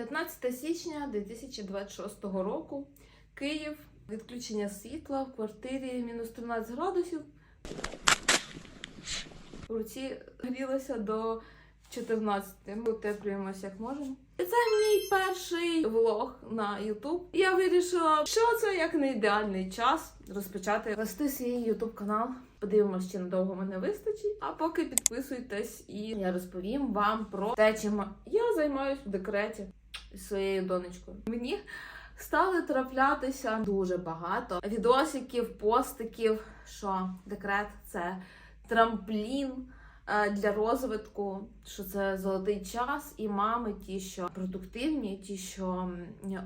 15 січня 2026 року. Київ. Відключення світла в квартирі мінус 13 градусів. В руці грілося до 14. Ми утеплюємося як можемо. І це мій перший влог на YouTube. Я вирішила, що це як не ідеальний час розпочати вести свій YouTube канал. Подивимося, чи надовго мене вистачить. А поки підписуйтесь, і я розповім вам про те, чим я займаюся в декреті своєю донечкою. Мені стали траплятися дуже багато відосиків, постиків, що декрет це трамплін для розвитку, що це золотий час, і мами, ті, що продуктивні, ті, що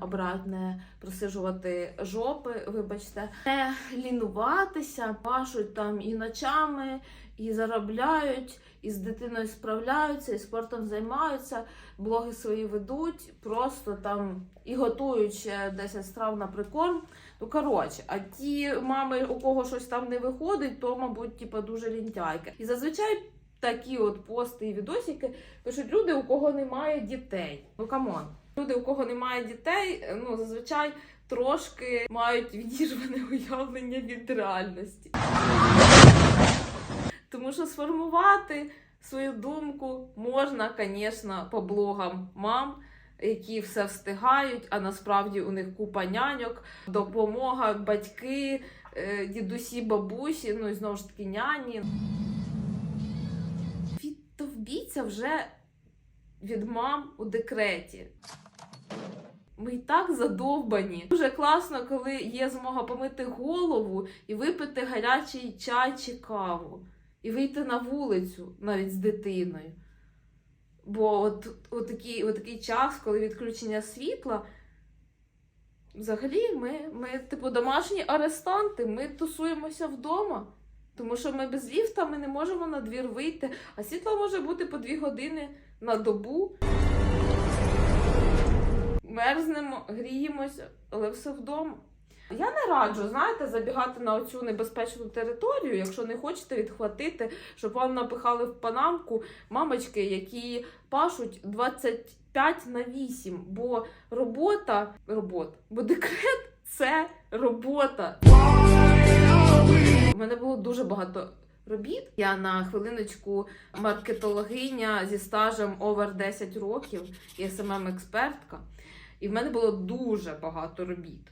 обирають не просижувати жопи, вибачте, не лінуватися, пашуть там і ночами, і заробляють, і з дитиною справляються, і спортом займаються, блоги свої ведуть, просто там і готують 10 страв на прикорм. Ну коротше, а ті мами, у кого щось там не виходить, то, мабуть, типа дуже лінтяйки. І зазвичай такі от пости і відосики пишуть люди, у кого немає дітей. Ну камон. Люди, у кого немає дітей, ну зазвичай трошки мають відірване уявлення від реальності. Тому що сформувати свою думку можна, звісно, по блогам мам, які все встигають, а насправді у них купа няньок, допомога, батьки, е, дідусі, бабусі, ну і знову ж таки няні. Відтовбіться вже від мам у декреті. Ми і так задовбані. Дуже класно, коли є змога помити голову і випити гарячий чай чи каву, і вийти на вулицю навіть з дитиною. Бо от, от, такий, от такий час, коли відключення світла, взагалі ми, ми, типу, домашні арестанти, ми тусуємося вдома. Тому що ми без ліфта ми не можемо на двір вийти, а світло може бути по дві години на добу. Мерзнемо, гріємося, але все вдома. Я не раджу, знаєте, забігати на оцю небезпечну територію, якщо не хочете відхватити, щоб вам напихали в панамку мамочки, які пашуть 25 на 8. Бо робота, робота, бо декрет це робота. У мене було дуже багато робіт. Я на хвилиночку маркетологиня зі стажем over 10 років і смм експертка І в мене було дуже багато робіт.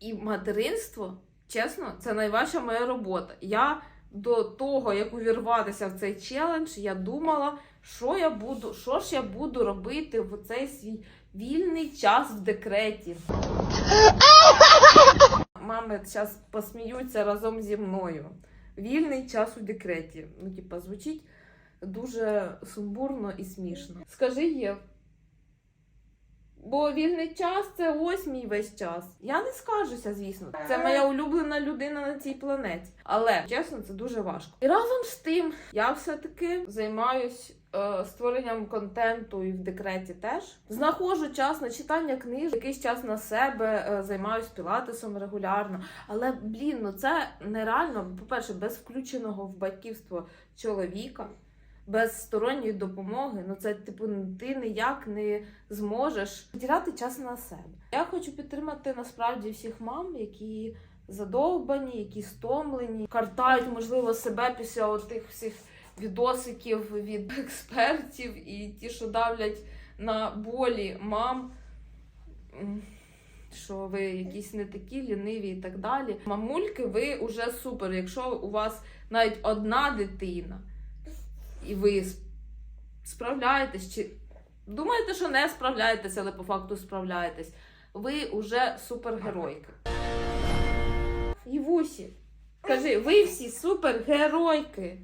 І материнство, чесно, це найважча моя робота. Я до того, як увірватися в цей челендж, я думала, що я буду, що ж я буду робити в цей свій вільний час в декреті. Мами зараз посміються разом зі мною. Вільний час у декреті. Ну, типа, звучить дуже сумбурно і смішно. Скажи Єв. Бо вільний час це ось мій весь час. Я не скажуся, звісно. Це моя улюблена людина на цій планеті. Але чесно, це дуже важко. І разом з тим я все-таки займаюсь е, створенням контенту і в декреті теж. Знаходжу час на читання книжок, якийсь час на себе, е, займаюсь пілатесом регулярно. Але блін, ну це нереально. По-перше, без включеного в батьківство чоловіка. Без сторонньої допомоги, ну це типу ти ніяк не зможеш поділяти час на себе. Я хочу підтримати насправді всіх мам, які задовбані, які стомлені, картають, можливо, себе після тих всіх відосиків від експертів і ті, що давлять на болі мам. Що ви якісь не такі ліниві і так далі. Мамульки, ви уже супер. Якщо у вас навіть одна дитина, і ви справляєтесь, чи думаєте, що не справляєтесь, але по факту справляєтесь, ви вже супергеройки. Євусі, кажи, ви всі супергеройки.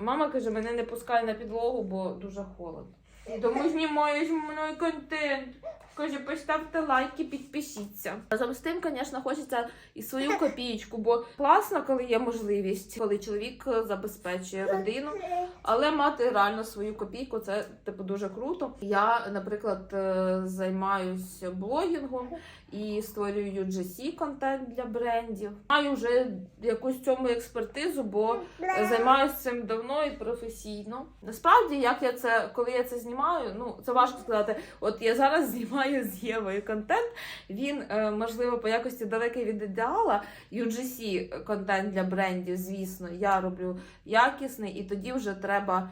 Мама каже, мене не пускай на підлогу, бо дуже холодно. Тому знімаєш мною контент. Каже, поставте лайки, підпишіться. Разом з тим, звісно, хочеться і свою копієчку, бо класно, коли є можливість, коли чоловік е, забезпечує родину. Але мати реально свою копійку це типу дуже круто. Я, наприклад, е, займаюся блогінгом і створюю UGC контент для брендів. Маю вже якусь цьому експертизу, бо займаюся цим давно і професійно. Насправді, як я це, коли я це знімаю, ну це важко сказати. От я зараз знімаю з Євою контент. Він е, можливо по якості далекий від ідеала. UGC контент для брендів, звісно, я роблю якісний, і тоді вже треба.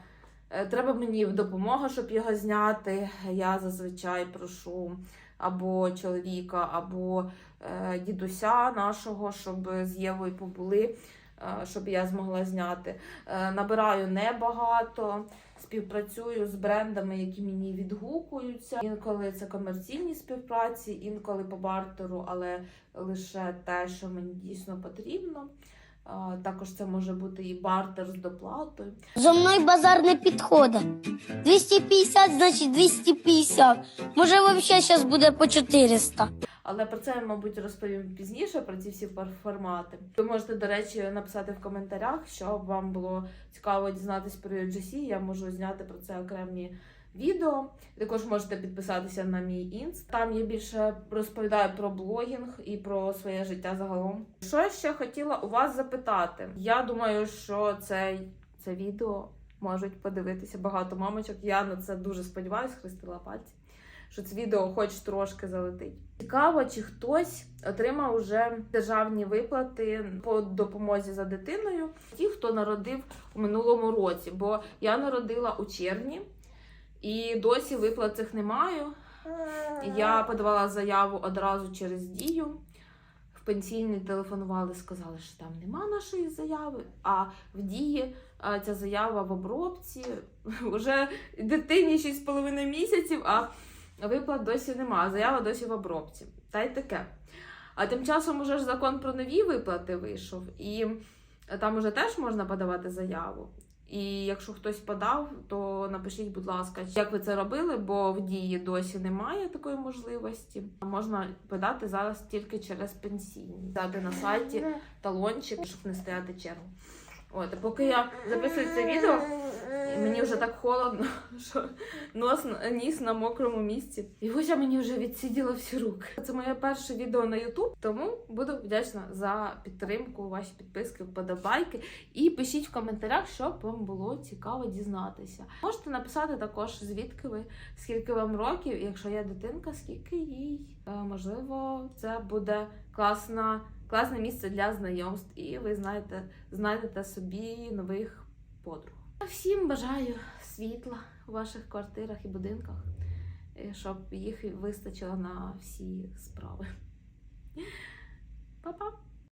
е, Треба мені допомога, щоб його зняти. Я зазвичай прошу або чоловіка, або е, дідуся нашого, щоб з Євою побули, щоб я змогла зняти. Е, набираю небагато, співпрацюю з брендами, які мені відгукуються. Інколи це комерційні співпраці, інколи по бартеру, але лише те, що мені дійсно потрібно. Е, Також це може бути і бартер з доплатою. Зо мною базар не підходить. 250, значить 250. Може, взагалі зараз буде по 400. Але про це мабуть, розповім пізніше про ці всі фор- формати. Ви можете, до речі, написати в коментарях, що вам було цікаво дізнатись про UGC. Я можу зняти про це окремі відео. Також можете підписатися на мій інст. Там я більше розповідаю про блогінг і про своє життя загалом. Що я ще хотіла у вас запитати? Я думаю, що це, це відео можуть подивитися багато мамочок. Я на це дуже сподіваюся, хрестила пальці що це відео хоч трошки залетить. Цікаво, чи хтось отримав уже державні виплати по допомозі за дитиною, ті, хто народив у минулому році. Бо я народила у червні і досі виплат цих не маю. Я подавала заяву одразу через дію. В пенсійний телефонували, сказали, що там нема нашої заяви. А в дії ця заява в обробці вже дитині 6,5 місяців. а Виплат досі нема, заява досі в обробці. Та й таке. А тим часом уже ж закон про нові виплати вийшов, і там уже теж можна подавати заяву. І якщо хтось подав, то напишіть, будь ласка, як ви це робили, бо в дії досі немає такої можливості. Можна подати зараз тільки через пенсійні. Дати на сайті талончик, щоб не стояти чергу. От, поки я записую це відео, мені вже так холодно, що нос ніс на мокрому місці. І Гуся мені вже відсиділа всі руки. Це моє перше відео на YouTube, тому буду вдячна за підтримку, ваші підписки, вподобайки. І пишіть в коментарях, щоб вам було цікаво дізнатися. Можете написати також, звідки ви, скільки вам років, якщо є дитинка, скільки їй. Е, Можливо, це буде класна. Класне місце для знайомств, і ви знаєте, знайдете собі нових подруг. Всім бажаю світла у ваших квартирах і будинках, е, щоб їх вистачило на всі справи. Па-па!